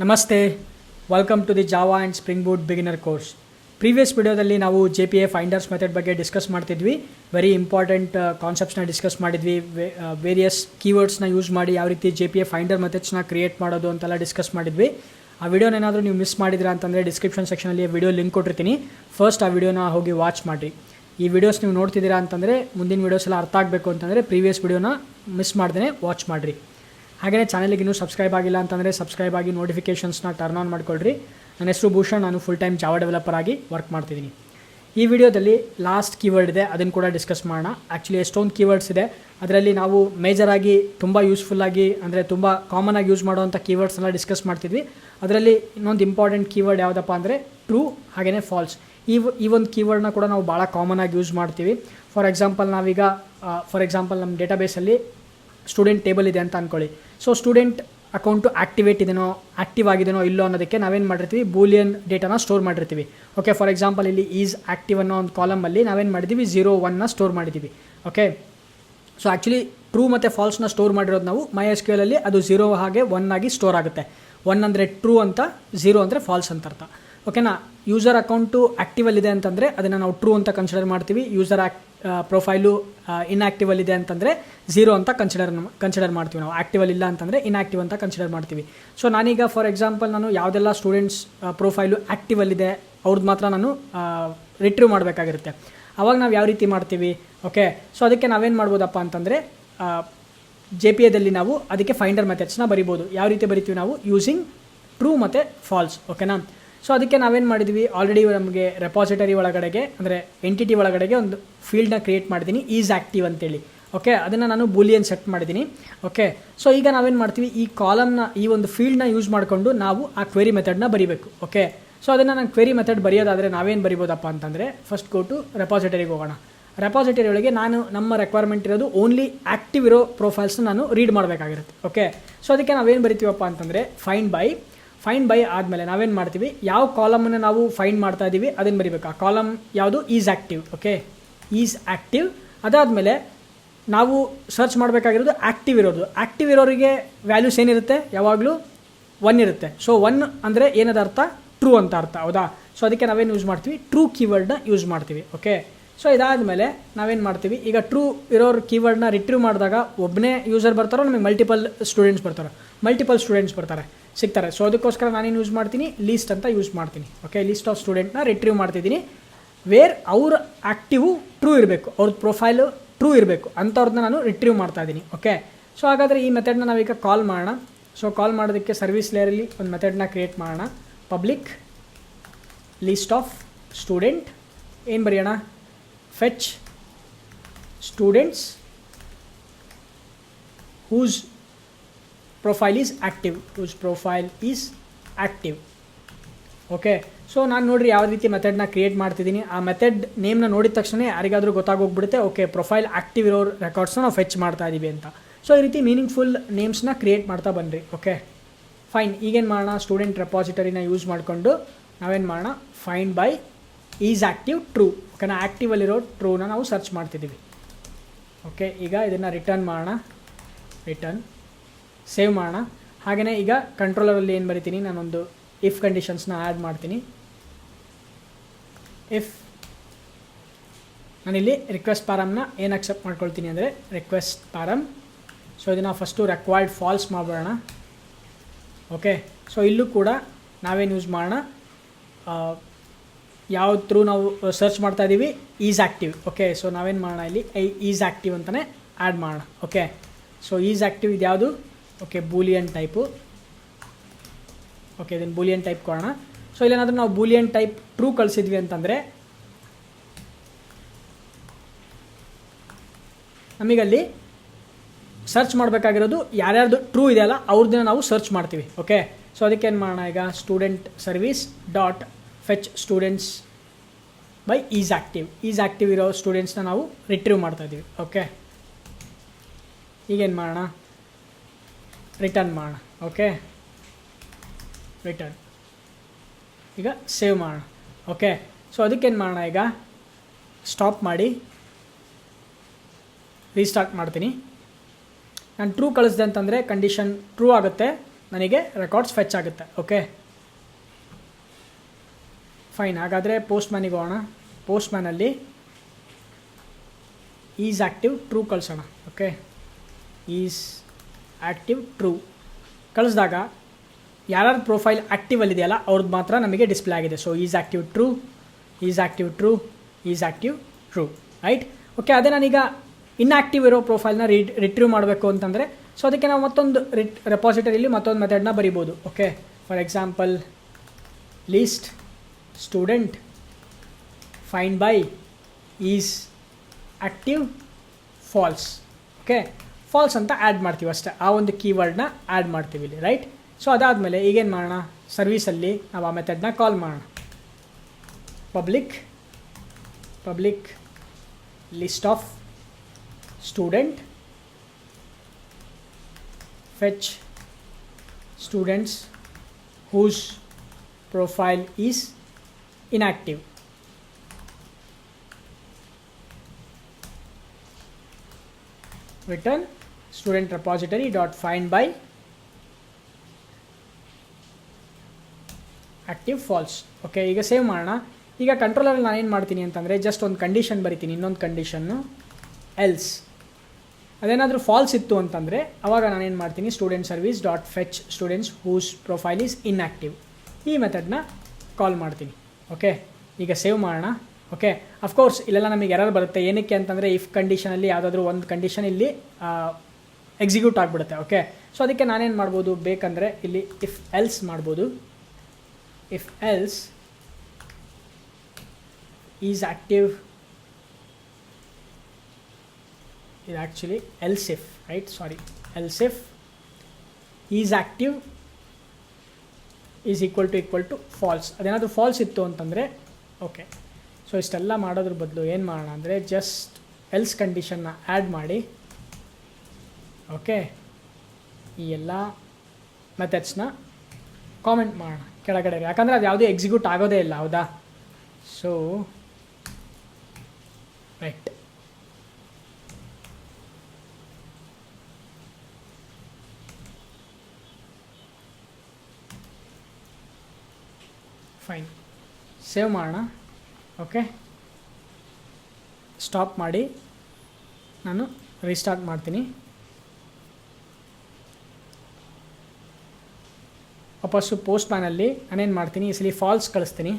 ನಮಸ್ತೆ welcome to the Java and Spring Boot beginner course previous ವಿಡಿಯೋದಲ್ಲಿ ನಾವು J P A finders method ಬಗ್ಗೆ discuss ಮಾಡ್ತಿದ್ವಿ. Very important ಕಾನ್ಸೆಪ್ಟ್ಸ್ನ ಡಿಸ್ಕಸ್ ಮಾಡಿದ್ವಿ. ವೇರಿಯಸ್ ಕೀವರ್ಡ್ಸ್ನ ಯೂಸ್ ಮಾಡಿ ಯಾವ ರೀತಿ ಜೆ ಪಿ ಎ ಫೈಂಡರ್ ಮೆಥಡ್ಸ್ನ ಕ್ರಿಯೇಟ್ ಮಾಡೋದು ಅಂತೆಲ್ಲ ಡಿಸ್ಕಸ್ ಮಾಡಿದ್ವಿ. ಆ ವಿಡಿಯೋನ ಏನಾದರೂ ನೀವು ಮಿಸ್ ಮಾಡಿದ್ರಾ ಅಂತಂದರೆ ಡಿಸ್ಕ್ರಿಪ್ಷನ್ ಸೆಕ್ಷನಲ್ಲಿ ವಿಡಿಯೋ ಲಿಂಕ್ ಕೊಟ್ಟಿರ್ತೀನಿ. ಫಸ್ಟ್ ಆ ವಿಡಿಯೋನ ಹೋಗಿ ವಾಚ್ ಮಾಡಿರಿ. ಈ ವಿಡಿಯೋಸ್ ನೀವು ನೋಡ್ತಿದ್ದೀರಾ ಅಂತಂದರೆ ಮುಂದಿನ ವಿಡಿಯೋಸ್ ಎಲ್ಲ ಅರ್ಥ ಆಗಬೇಕು ಅಂತಂದರೆ ಪ್ರೀವಿಯಸ್ ವಿಡಿಯೋನ ಮಿಸ್ ಮಾಡ್ದೇ ವಾಚ್ ಮಾಡಿರಿ. ಹಾಗೆಯೇ ಚಾನಲ್ಗೆ ಇನ್ನೂ ಸಬ್ಸ್ಕ್ರೈಬ್ ಆಗಿಲ್ಲ ಅಂತಂದರೆ ಸಬ್ಸ್ಕ್ರೈಬ್ ಆಗಿ ನೋಟಿಫಿಕೇಷನ್ಸ್ನ ಟರ್ನ್ ಆನ್ ಮಾಡ್ಕೊಳ್ರಿ. ನನ್ನ ಹೆಸರು ಭೂಷಣ್, ನಾನು ಫುಲ್ ಟೈಮ್ ಜಾವ ಡೆವಲಪರ್ ಆಗಿ ವರ್ಕ್ ಮಾಡ್ತಿದ್ದೀನಿ. ಈ ವಿಡಿಯೋದಲ್ಲಿ ಲಾಸ್ಟ್ ಕೀವರ್ಡ್ ಇದೆ, ಅದನ್ನು ಕೂಡ ಡಿಸ್ಕಸ್ ಮಾಡೋಣ. ಆ್ಯಕ್ಚುಲಿ ಎಷ್ಟೊಂದು ಕೀವರ್ಡ್ಸ್ ಇದೆ. ಅದರಲ್ಲಿ ನಾವು ಮೇಜರಾಗಿ ತುಂಬ ಯೂಸ್ಫುಲ್ಲಾಗಿ ಅಂದರೆ ತುಂಬ ಕಾಮನ್ ಆಗಿ ಯೂಸ್ ಮಾಡುವಂಥ ಕೀವರ್ಡ್ಸ್ ಎಲ್ಲ ಡಿಸ್ಕಸ್ ಮಾಡ್ತಿದ್ವಿ. ಅದರಲ್ಲಿ ಇನ್ನೊಂದು ಇಂಪಾರ್ಟೆಂಟ್ ಕೀವರ್ಡ್ ಯಾವುದಪ್ಪ ಅಂದರೆ ಟ್ರೂ ಹಾಗೆಯೇ ಫಾಲ್ಸ್ ಈ ಈ ಒಂದು ಕೀವರ್ಡ್ನ ಕೂಡ ನಾವು ಭಾಳ ಕಾಮನ್ ಆಗಿ ಯೂಸ್ ಮಾಡ್ತೀವಿ. ಫಾರ್ ಎಕ್ಸಾಂಪಲ್ ನಾವೀಗ ಫಾರ್ ಎಕ್ಸಾಂಪಲ್ ನಮ್ಮ ಡೇಟಾಬೇಸಲ್ಲಿ ಸ್ಟೂಡೆಂಟ್ ಟೇಬಲ್ ಇದೆ ಅಂತ ಅಂದ್ಕೊಳ್ಳಿ ಸೊ ಸ್ಟೂಡೆಂಟ್ ಅಕೌಂಟು ಆಕ್ಟಿವೇಟ್ ಇದೆಯೋ ಆಕ್ಟಿವ್ ಆಗಿದೆನೋ ಇಲ್ಲೋ ಅನ್ನೋದಕ್ಕೆ ನಾವೇನು ಮಾಡಿರ್ತೀವಿ? ಬೂಲಿಯನ್ ಡೇಟಾನ ಸ್ಟೋರ್ ಮಾಡಿರ್ತೀವಿ. ಓಕೆ ಫಾರ್ ಎಕ್ಸಾಂಪಲ್ ಇಲ್ಲಿ ಈಸ್ ಆಕ್ಟಿವ್ ಅನ್ನೋ ಒಂದು ಕಾಲಮಲ್ಲಿ ನಾವೇನು ಮಾಡಿದ್ದೀವಿ ಝೀರೋ ಒನ್ನ ಸ್ಟೋರ್ ಮಾಡಿದ್ದೀವಿ ಓಕೆ ಸೊ ಆ್ಯಕ್ಚುಲಿ ಟ್ರೂ ಮತ್ತು ಫಾಲ್ಸ್ನ ಸ್ಟೋರ್ ಮಾಡಿರೋದು ನಾವು ಮೈ ಎಸ್ ಕ್ಯೂಲಲ್ಲಿ ಅದು ಝೀರೋ ಹಾಗೆ ಒನ್ ಆಗಿ ಸ್ಟೋರ್ ಆಗುತ್ತೆ. ಒನ್ ಅಂದರೆ ಟ್ರೂ ಅಂತ ಝೀರೋ ಅಂದರೆ ಫಾಲ್ಸ್ ಅಂತ ಅರ್ಥ. ಓಕೆನಾ? ಯೂಸರ್ ಅಕೌಂಟು ಆ್ಯಕ್ಟಿವಲ್ಲಿದೆ ಅಂತಂದರೆ ಅದನ್ನು ನಾವು ಟ್ರೂ ಅಂತ ಕನ್ಸಿಡರ್ ಮಾಡ್ತೀವಿ. ಯೂಸರ್ ಆ್ಯಕ್ಟ್ ಪ್ರೊಫೈಲು ಇನ್ಆ್ಯಕ್ಟಿವಲ್ಲಿದೆ ಅಂತಂದರೆ ಝೀರೋ ಅಂತ ಕನ್ಸಿಡರ್ ಕನ್ಸಿಡರ್ ಮಾಡ್ತೀವಿ ನಾವು. ಆ್ಯಕ್ಟಿವಲ್ ಇಲ್ಲ ಅಂತಂದರೆ ಇನ್ಆ್ಯಕ್ಟಿವ್ ಅಂತ ಕನ್ಸಿಡರ್ ಮಾಡ್ತೀವಿ. ಸೊ ನಾನೀಗ ಫಾರ್ ಎಕ್ಸಾಂಪಲ್ ನಾನು ಯಾವುದೆಲ್ಲ ಸ್ಟೂಡೆಂಟ್ಸ್ ಪ್ರೊಫೈಲು ಆ್ಯಕ್ಟಿವಲ್ಲಿದೆ ಅವ್ರದ್ದು ಮಾತ್ರ ನಾನು ರಿಟ್ರೀವ್ ಮಾಡಬೇಕಾಗಿರುತ್ತೆ. ಅವಾಗ ನಾವು ಯಾವ ರೀತಿ ಮಾಡ್ತೀವಿ? ಓಕೆ ಸೊ ಅದಕ್ಕೆ ನಾವೇನು ಮಾಡ್ಬೋದಪ್ಪ ಅಂತಂದರೆ ಜೆ ಪಿ ಎದಲ್ಲಿ ನಾವು ಅದಕ್ಕೆ ಫೈಂಡರ್ ಮೆಥಡ್ಸ್ನ ಬರಿಬೋದು. ಯಾವ ರೀತಿ ಬರಿತೀವಿ ನಾವು? ಯೂಸಿಂಗ್ ಟ್ರೂ ಮತ್ತು ಫಾಲ್ಸ್ ಓಕೆನಾ ಸೊ ಅದಕ್ಕೆ ನಾವೇನು ಮಾಡಿದ್ವಿ? ಆಲ್ರೆಡಿ ನಮಗೆ ರೆಪಾಸಿಟರಿ ಒಳಗಡೆಗೆ, ಅಂದರೆ ಎಂಟಿಟಿ ಒಳಗಡೆಗೆ ಒಂದು ಫೀಲ್ಡ್ನ ಕ್ರಿಯೇಟ್ ಮಾಡಿದ್ದೀನಿ ಈಸ್ ಆ್ಯಕ್ಟಿವ್ ಅಂತೇಳಿ. ಓಕೆ ಅದನ್ನು ನಾನು ಬೂಲಿಯನ್ ಸೆಟ್ ಮಾಡಿದ್ದೀನಿ ಓಕೆ ಸೊ ಈಗ ನಾವೇನು ಮಾಡ್ತೀವಿ? ಈ ಕಾಲಮ್ನ ಈ ಒಂದು ಫೀಲ್ಡ್ನ ಯೂಸ್ ಮಾಡಿಕೊಂಡು ನಾವು ಆ ಕ್ವೆರಿ ಮೆಥಡ್ನ ಬರಿಬೇಕು. ಓಕೆ ಸೊ ಅದನ್ನು ನಾನು ಕ್ವೆರಿ ಮೆಥಡ್ ಬರೆಯೋದಾದರೆ ನಾವೇನು ಬರಿಬೋದಪ್ಪ ಅಂತಂದರೆ ಫಸ್ಟ್ ಗೋ ಟು ರೆಪಾಸಿಟರಿಗೆ ಹೋಗೋಣ. ರೆಪಾಸಿಟರಿ ಒಳಗೆ ನಾನು ನಮ್ಮ ರೆಕ್ವೈರ್ಮೆಂಟ್ ಇರೋದು ಓನ್ಲಿ ಆ್ಯಕ್ಟಿವ್ ಇರೋ ಪ್ರೊಫೈಲ್ಸ್ನ ನಾನು ರೀಡ್ ಮಾಡಬೇಕಾಗಿರುತ್ತೆ. ಓಕೆ ಸೊ ಅದಕ್ಕೆ ನಾವೇನು ಬರಿತೀವಪ್ಪ ಅಂತಂದರೆ ಫೈನ್ ಬೈ ಫೈನ್ ಬೈ ಆದಮೇಲೆ ನಾವೇನು ಮಾಡ್ತೀವಿ? ಯಾವ ಕಾಲಮನ್ನು ನಾವು ಫೈನ್ ಮಾಡ್ತಾ ಇದ್ದೀವಿ ಅದನ್ನು ಬರಿಬೇಕು. ಆ ಕಾಲಮ್ ಯಾವುದು? Is active okay is active ಅದಾದಮೇಲೆ ನಾವು ಸರ್ಚ್ ಮಾಡಬೇಕಾಗಿರೋದು ಆ್ಯಕ್ಟಿವ್ ಇರೋದು. ಆ್ಯಕ್ಟಿವ್ ಇರೋರಿಗೆ ವ್ಯಾಲ್ಯೂಸ್ ಏನಿರುತ್ತೆ? ಯಾವಾಗಲೂ ಒನ್ ಇರುತ್ತೆ. ಸೊ ಒನ್ ಅಂದರೆ ಏನದ ಅರ್ಥ? ಟ್ರೂ ಅಂತ ಅರ್ಥ, ಹೌದಾ? ಸೊ ಅದಕ್ಕೆ ನಾವೇನು ಯೂಸ್ ಮಾಡ್ತೀವಿ? ಟ್ರೂ ಕೀವರ್ಡ್ನ ಯೂಸ್ ಮಾಡ್ತೀವಿ ಓಕೆ ಸೊ ಇದಾದಮೇಲೆ ನಾವೇನು ಮಾಡ್ತೀವಿ? ಈಗ ಟ್ರೂ ಇರೋರು ಕೀವರ್ಡ್ನ ರಿಟ್ರೀವ್ ಮಾಡಿದಾಗ ಒಬ್ಬನೇ ಯೂಸರ್ ಬರ್ತಾರೋ, ನಮಗೆ ಮಲ್ಟಿಪಲ್ ಸ್ಟೂಡೆಂಟ್ಸ್ ಬರ್ತಾರೋ? ಮಲ್ಟಿಪಲ್ ಸ್ಟೂಡೆಂಟ್ಸ್ ಬರ್ತಾರೆ. ಸಿಗ್ತಾರೆ. ಸೊ ಅದಕ್ಕೋಸ್ಕರ ನಾನೇನು ಯೂಸ್ ಮಾಡ್ತೀನಿ? ಲೀಸ್ಟ್ ಅಂತ ಯೂಸ್ ಮಾಡ್ತೀನಿ. ಓಕೆ ಲೀಸ್ಟ್ ಆಫ್ ಸ್ಟೂಡೆಂಟ್ನ ರಿಟ್ರೀವ್ ಮಾಡ್ತಿದ್ದೀನಿ. ವೇರ್ ಅವ್ರ ಆ್ಯಕ್ಟಿವು ಟ್ರೂ ಇರಬೇಕು. ಅವ್ರದ್ದು ಪ್ರೊಫೈಲು ಟ್ರೂ ಇರಬೇಕು. ಅಂಥವ್ರನ್ನ ನಾನು ರಿಟ್ರೀವ್ ಮಾಡ್ತಾ ಇದ್ದೀನಿ. ಓಕೆ ಸೊ ಹಾಗಾದರೆ ಈ ಮೆಥಡ್ನ ನಾವೀಗ ಕಾಲ್ ಮಾಡೋಣ. ಸೊ ಕಾಲ್ ಮಾಡೋದಕ್ಕೆ ಸರ್ವಿಸ್ ಲೇಯರಲ್ಲಿ ಒಂದು ಮೆಥಡ್ನ ಕ್ರಿಯೇಟ್ ಮಾಡೋಣ. ಪಬ್ಲಿಕ್ ಲೀಸ್ಟ್ ಆಫ್ ಸ್ಟೂಡೆಂಟ್ ಏನು ಬರೆಯೋಣ? Fetch students whose profile is active whose profile is active okay so ನಾನು ನೋಡ್ರಿ ಯಾವ ರೀತಿ ಮೆಥಡ್ನ ಕ್ರಿಯೇಟ್ ಮಾಡ್ತಿದ್ದೀನಿ. ಆ ಮೆಥಡ್ ನೇಮ್ನ ನೋಡಿದ ತಕ್ಷಣ ಯಾರಿಗಾದರೂ ಗೊತ್ತಾಗೋಗ್ಬಿಡುತ್ತೆ. ಓಕೆ ಪ್ರೊಫೈಲ್ ಆ್ಯಕ್ಟಿವ್ ಇರೋ ರೆಕಾರ್ಡ್ಸ್ನ ನಾವು ಫೆಚ್ ಮಾಡ್ತಾ ಇದ್ದೀವಿ ಅಂತ. ಸೊ ಈ ರೀತಿ ಮೀನಿಂಗ್ಫುಲ್ ನೇಮ್ಸ್ನ ಕ್ರಿಯೇಟ್ ಮಾಡ್ತಾ ಬನ್ನಿರಿ ಓಕೆ ಫೈನ್ ಈಗೇನು ಮಾಡೋಣ? ಸ್ಟೂಡೆಂಟ್ ರೆಪಾಸಿಟರಿನ ಯೂಸ್ ಮಾಡಿಕೊಂಡು ನಾವೇನು ಮಾಡೋಣ? Find by is active true ಓಕೆನಾ ಆ್ಯಕ್ಟಿವಲ್ಲಿರೋ ಟ್ರೂನ ನಾವು ಸರ್ಚ್ ಮಾಡ್ತಿದ್ದೀವಿ ಓಕೆ ಈಗ ಇದನ್ನು ರಿಟರ್ನ್ ಮಾಡೋಣ. ರಿಟರ್ನ್ ಸೇವ್ ಮಾಡೋಣ. ಹಾಗೆಯೇ ಈಗ ಕಂಟ್ರೋಲರಲ್ಲಿ ಏನು ಬರಿತೀನಿ, ನಾನೊಂದು ಇಫ್ ಕಂಡೀಷನ್ಸ್ನ ಆ್ಯಡ್ ಮಾಡ್ತೀನಿ. ಇಫ್ ನಾನಿಲ್ಲಿ ರಿಕ್ವೆಸ್ಟ್ ಫಾರಮ್ನ ಏನು ಅಕ್ಸೆಪ್ಟ್ ಮಾಡ್ಕೊಳ್ತೀನಿ ಅಂದರೆ ರಿಕ್ವೆಸ್ಟ್ ಫಾರಮ್ ಸೊ ಇದನ್ನು ಫಸ್ಟು ರೆಕ್ವೈರ್ಡ್ ಫಾಲ್ಸ್ ಮಾಡೋಣ ಓಕೆ ಸೊ ಇಲ್ಲೂ ಕೂಡ ನಾವೇನು ಯೂಸ್ ಮಾಡೋಣ? ಯಾವ ಥ್ರೂ ನಾವು ಸರ್ಚ್ ಮಾಡ್ತಾ ಇದ್ದೀವಿ ಈಸ್ ಆ್ಯಕ್ಟಿವ್ ಓಕೆ ಸೊ ನಾವೇನು ಮಾಡೋಣ ಇಲ್ಲಿ? ಈಸ್ ಆ್ಯಕ್ಟಿವ್ ಅಂತಲೇ ಆ್ಯಡ್ ಮಾಡೋಣ. ಓಕೆ ಸೊ ಈಸ್ ಆ್ಯಕ್ಟಿವ್ ಇದು ಯಾವುದು ಓಕೆ ಬೂಲಿಯನ್ ಟೈಪು ಓಕೆ ಇದನ್ನು ಬೂಲಿಯನ್ ಟೈಪ್ ಕೊಡೋಣ. ಸೊ ಇಲ್ಲೇನಾದರೂ ನಾವು ಬೂಲಿಯನ್ ಟೈಪ್ ಟ್ರೂ ಕಳಿಸಿದ್ವಿ ಅಂತಂದರೆ, ನಮಗಲ್ಲಿ ಸರ್ಚ್ ಮಾಡಬೇಕಾಗಿರೋದು ಯಾರ್ಯಾರ್ದು ಟ್ರೂ ಇದೆಯಲ್ಲ ಅವ್ರದ್ದನ್ನ ನಾವು ಸರ್ಚ್ ಮಾಡ್ತೀವಿ. ಓಕೆ ಸೊ ಅದಕ್ಕೆ ಏನು ಮಾಡೋಣ ಈಗ? Student service dot fetch students by is active is active ಇರೋ ಸ್ಟೂಡೆಂಟ್ಸ್ನ ನಾವು ರಿಟ್ರೀವ್ ಮಾಡ್ತಾ ಇದ್ದೀವಿ ಓಕೆ ಈಗೇನು ಮಾಡೋಣ? ರಿಟರ್ನ್ ಮಾಡೋಣ ಓಕೆ ರಿಟರ್ನ್ ಈಗ ಸೇವ್ ಮಾಡೋಣ ಓಕೆ ಸೊ ಅದಕ್ಕೇನು ಮಾಡೋಣ ಈಗ? ಸ್ಟಾಪ್ ಮಾಡಿ. ರೀಸ್ಟಾರ್ಟ್ ಮಾಡ್ತೀನಿ. ನಾನು ಟ್ರೂ ಕಳಿಸ್ದೆ ಅಂತಂದರೆ ಕಂಡೀಷನ್ ಟ್ರೂ ಆಗುತ್ತೆ, ನನಗೆ ರೆಕಾರ್ಡ್ಸ್ ಫೆಚ್ ಆಗುತ್ತೆ ಓಕೆ ಫೈನ್ ಹಾಗಾದರೆ ಪೋಸ್ಟ್ ಮ್ಯಾನಿಗೆ ಹೋಗೋಣ. ಪೋಸ್ಟ್ ಮ್ಯಾನಲ್ಲಿ ಈಸ್ ಆ್ಯಕ್ಟಿವ್ ಟ್ರೂ ಕಳಿಸೋಣ ಓಕೆ ಈಸ್ ಆ್ಯಕ್ಟಿವ್ ಟ್ರೂ ಕಳಿಸಿದಾಗ ಯಾರ್ಯಾರ ಪ್ರೊಫೈಲ್ ಆ್ಯಕ್ಟಿವಲ್ಲಿದೆಯಲ್ಲ ಅವ್ರದ್ದು ಮಾತ್ರ ನಮಗೆ ಡಿಸ್ಪ್ಲೇ ಆಗಿದೆ. So is active true is active true is active true right okay ಅದೇ ನಾನೀಗ ಇನ್ಆ್ಯಕ್ಟಿವ್ ಇರೋ ಪ್ರೊಫೈಲ್ನ ರಿ ರಿಟ್ರೀವ್ ಮಾಡಬೇಕು ಅಂತಂದರೆ ಸೊ ಅದಕ್ಕೆ ನಾವು ಮತ್ತೊಂದು ರಿಟ್ ರೆಪಾಸಿಟರಿಲಿ ಮತ್ತೊಂದು ಮೆಥಡ್ನ ಬರಿಬೋದು. Okay for example list student find by is active false okay false ಅಂತ ಆ್ಯಡ್ ಮಾಡ್ತೀವಿ ಅಷ್ಟೇ. ಆ ಒಂದು ಕೀವರ್ಡ್ನ ಆ್ಯಡ್ ಮಾಡ್ತೀವಿ ಇಲ್ಲಿ ರೈಟ್ ಸೊ ಅದಾದಮೇಲೆ ಈಗೇನು ಮಾಡೋಣ? ಸರ್ವೀಸಲ್ಲಿ ನಾವು ಆ ಮೆಥಡ್ನ ಕಾಲ್ ಮಾಡೋಣ. Public public list of student fetch students whose profile is inactive. Return student repository dot find by active false okay ಈಗ ಸೇವ್ ಮಾಡೋಣ. ಈಗ ಕಂಟ್ರೋಲಲ್ಲಿ ನಾನೇನು ಮಾಡ್ತೀನಿ ಅಂತಂದರೆ ಜಸ್ಟ್ ಒಂದು ಕಂಡೀಷನ್ ಬರಿತೀನಿ, ಇನ್ನೊಂದು ಕಂಡೀಷನ್ನು ಎಲ್ಸ್ ಅದೇನಾದರೂ ಫಾಲ್ಸ್ ಇತ್ತು ಅಂತಂದರೆ ಅವಾಗ ನಾನೇನು ಮಾಡ್ತೀನಿ student service dot fetch students whose profile is inactive ಈ ಮೆಥಡ್ನ ಕಾಲ್ ಮಾಡ್ತೀನಿ. ಓಕೆ ಈಗ ಸೇವ್ ಮಾಡೋಣ. ಓಕೆ ಅಫ್ಕೋರ್ಸ್ ಇಲ್ಲೆಲ್ಲ ನಮಗೆ ಎರರ್ ಬರುತ್ತೆ. ಏನಕ್ಕೆ ಅಂತಂದರೆ ಇಫ್ ಕಂಡೀಷನಲ್ಲಿ ಯಾವುದಾದ್ರೂ ಒಂದು ಕಂಡೀಷನ್ ಇಲ್ಲಿ ಎಕ್ಸಿಕ್ಯೂಟ್ ಆಗಿಬಿಡುತ್ತೆ ಓಕೆ ಸೊ ಅದಕ್ಕೆ ನಾನೇನು ಮಾಡ್ಬೋದು? ಬೇಕಂದರೆ ಇಲ್ಲಿ ಇಫ್ ಎಲ್ಸ್ ಮಾಡ್ಬೋದು. ಇಫ್ ಎಲ್ಸ್ ಈಸ್ ಆ್ಯಕ್ಟಿವ್ ಇದು actually else if right sorry else if is active is equal to equal to false ಅದೇನಾದರೂ ಫಾಲ್ಸ್ ಇತ್ತು ಅಂತಂದರೆ ಓಕೆ ಸೊ ಇಷ್ಟೆಲ್ಲ ಮಾಡೋದ್ರ ಬದಲು ಏನು ಮಾಡೋಣ ಅಂದರೆ ಜಸ್ಟ್ ಎಲ್ಸ್ ಕಂಡೀಷನ್ನ ಆ್ಯಡ್ ಮಾಡಿ. ಓಕೆ ಈ ಎಲ್ಲ ಮೆಥಡ್ಸ್ನ ಕಾಮೆಂಟ್ ಮಾಡೋಣ ಕೆಳಗಡೆ ಯಾಕಂದರೆ ಅದು ಯಾವುದೇ ಎಕ್ಸಿಕ್ಯೂಟ್ ಆಗೋದೇ ಇಲ್ಲ, ಹೌದಾ? ಸೊ ರೈಟ್ ಫೈನ್ ಸೇವ್ ಮಾಡೋಣ. ಓಕೆ ಸ್ಟಾಪ್ ಮಾಡಿ. ನಾನು ರೀಸ್ಟಾರ್ಟ್ ಮಾಡ್ತೀನಿ. ವಾಪಸ್ಸು ಪೋಸ್ಟ್ ಮ್ಯಾನಲ್ಲಿ ನಾನೇನು ಮಾಡ್ತೀನಿ, ಈ ಫಾಲ್ಸ್ ಕಳಿಸ್ತೀನಿ.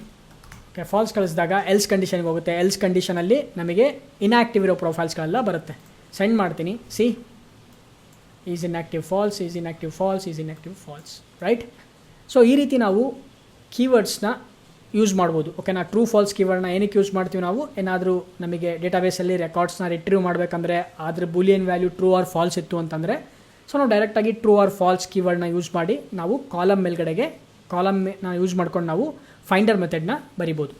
ಓಕೆ ಫಾಲ್ಸ್ ಕಳಿಸಿದಾಗ ಎಲ್ಸ್ ಕಂಡೀಷನ್ಗೆ ಹೋಗುತ್ತೆ. ಎಲ್ಸ್ ಕಂಡೀಷನಲ್ಲಿ ನಮಗೆ ಇನ್ಆ್ಯಕ್ಟಿವ್ ಇರೋ ಪ್ರೊಫೈಲ್ಸ್ಗಳೆಲ್ಲ ಬರುತ್ತೆ. ಸೆಂಡ್ ಮಾಡ್ತೀನಿ. See is inactive false is inactive false is inactive false right so ಈ ರೀತಿ ನಾವು ಕೀವರ್ಡ್ಸ್ನ ಯೂಸ್ ಮಾಡ್ಬೋದು. ಓಕೆನಾ ಟ್ರೂ ಫಾಲ್ಸ್ ಕೀವರ್ಡ್ನ ಏನಕ್ಕೆ ಯೂಸ್ ಮಾಡ್ತೀವಿ ನಾವು? ಏನಾದರೂ ನಮಗೆ ಡೇಟಾಬೇಸಲ್ಲಿ ರೆಕಾರ್ಡ್ಸ್ನ ರಿಟ್ರೀವ್ ಮಾಡಬೇಕಂದ್ರೆ ಅದ್ರ boolean value true or false ಇತ್ತು ಅಂತಂದರೆ ಸೊ ನಾವು ಡೈರೆಕ್ಟಾಗಿ ಟ್ರೂ ಆರ್ ಫಾಲ್ಸ್ ಕೀವರ್ಡ್ನ ಯೂಸ್ ಮಾಡಿ ನಾವು ಕಾಲಮ್ ಮೇಲ್ಗಡೆಗೆ ಕಾಲಮ್ನ ಯೂಸ್ ಮಾಡ್ಕೊಂಡು ನಾವು ಫೈಂಡರ್ ಮೆಥಡ್ನ ಬರಿಬೋದು.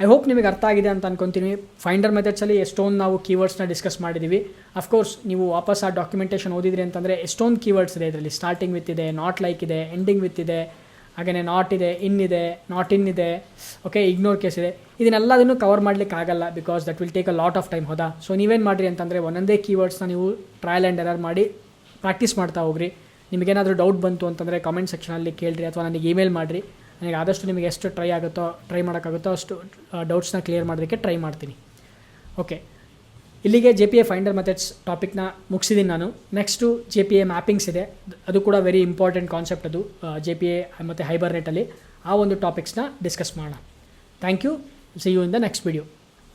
ಐ ಹೋಪ್ ನಿಮಗೆ ಅರ್ಥ ಆಗಿದೆ ಅಂತ ಅನ್ಕೊತೀನಿ. ಫೈಂಡರ್ ಮೆಥಡ್ಸಲ್ಲಿ ಎಷ್ಟೊಂದು ನಾವು ಕೀವರ್ಡ್ಸ್ನ ಡಿಸ್ಕಸ್ ಮಾಡಿದ್ದೀವಿ ಅಫ್ಕೋರ್ಸ್ ನೀವು ವಾಪಸ್ ಆ ಡಾಕ್ಯುಮೆಂಟೇಷನ್ ಓದಿದ್ರಿ ಅಂತಂದರೆ ಎಷ್ಟೊಂದು ಕೀವರ್ಡ್ಸ್ ಇದೆ ಇದರಲ್ಲಿ. ಸ್ಟಾರ್ಟಿಂಗ್ ವಿತ್ ಇದೆ ನಾಟ್ ಲೈಕ್ ಇದೆ ಎಂಡಿಂಗ್ ವಿತ್ ಇದೆ ಹಾಗೆಯೇ ನಾಟ್ ಇದೆ ಇನ್ ಇದೆ ನಾಟ್ ಇನ್ ಇದೆ ಓಕೆ ಇಗ್ನೋರ್ ಕೇಸ್ ಇದೆ. ಇದನ್ನೆಲ್ಲದನ್ನು ಕವರ್ ಮಾಡಲಿಕ್ಕೆ ಆಗಲ್ಲ because that will take a lot of time ಹೌದಾ? ಸೊ ನೀವೇನು ಮಾಡಿರಿ ಅಂತಂದರೆ ಒಂದೊಂದೇ ಕೀವರ್ಡ್ಸ್ನ ನೀವು ಟ್ರಯಲ್ ಆ್ಯಂಡ್ ಎರರ್ ಮಾಡಿ ಪ್ರಾಕ್ಟೀಸ್ ಮಾಡ್ತಾ ಹೋಗ್ರಿ. ನಿಮಗೇನಾದರೂ ಡೌಟ್ ಬಂತು ಅಂತಂದರೆ ಕಾಮೆಂಟ್ ಸೆಕ್ಷನಲ್ಲಿ ಕೇಳಿರಿ ಅಥವಾ ನನಗೆ ಇಮೇಲ್ ಮಾಡಿರಿ. ನನಗೆ ಆದಷ್ಟು ನಿಮಗೆ ಎಷ್ಟು ಟ್ರೈ ಆಗುತ್ತೋ ಟ್ರೈ ಮಾಡೋಕ್ಕಾಗುತ್ತೋ ಅಷ್ಟು ಡೌಟ್ಸ್ನ ಕ್ಲಿಯರ್ ಮಾಡೋದಕ್ಕೆ ಟ್ರೈ ಮಾಡ್ತೀನಿ. ಓಕೆ ಇಲ್ಲಿಗೆ J P A finder methods ಟಾಪಿಕ್ನ ಮುಗಿಸಿದ್ದೀನಿ ನಾನು. Next J P A mappings ಇದೆ. ಅದು ಕೂಡ ವೆರಿ ಇಂಪಾರ್ಟೆಂಟ್ ಕಾನ್ಸೆಪ್ಟ್ ಅದು ಜೆ ಪಿ ಎ ಮತ್ತು ಹೈಬರ್ನೆಟಲ್ಲಿ ಆ ಒಂದು ಟಾಪಿಕ್ಸ್ನ ಡಿಸ್ಕಸ್ ಮಾಡೋಣ. Thank you see you in the next video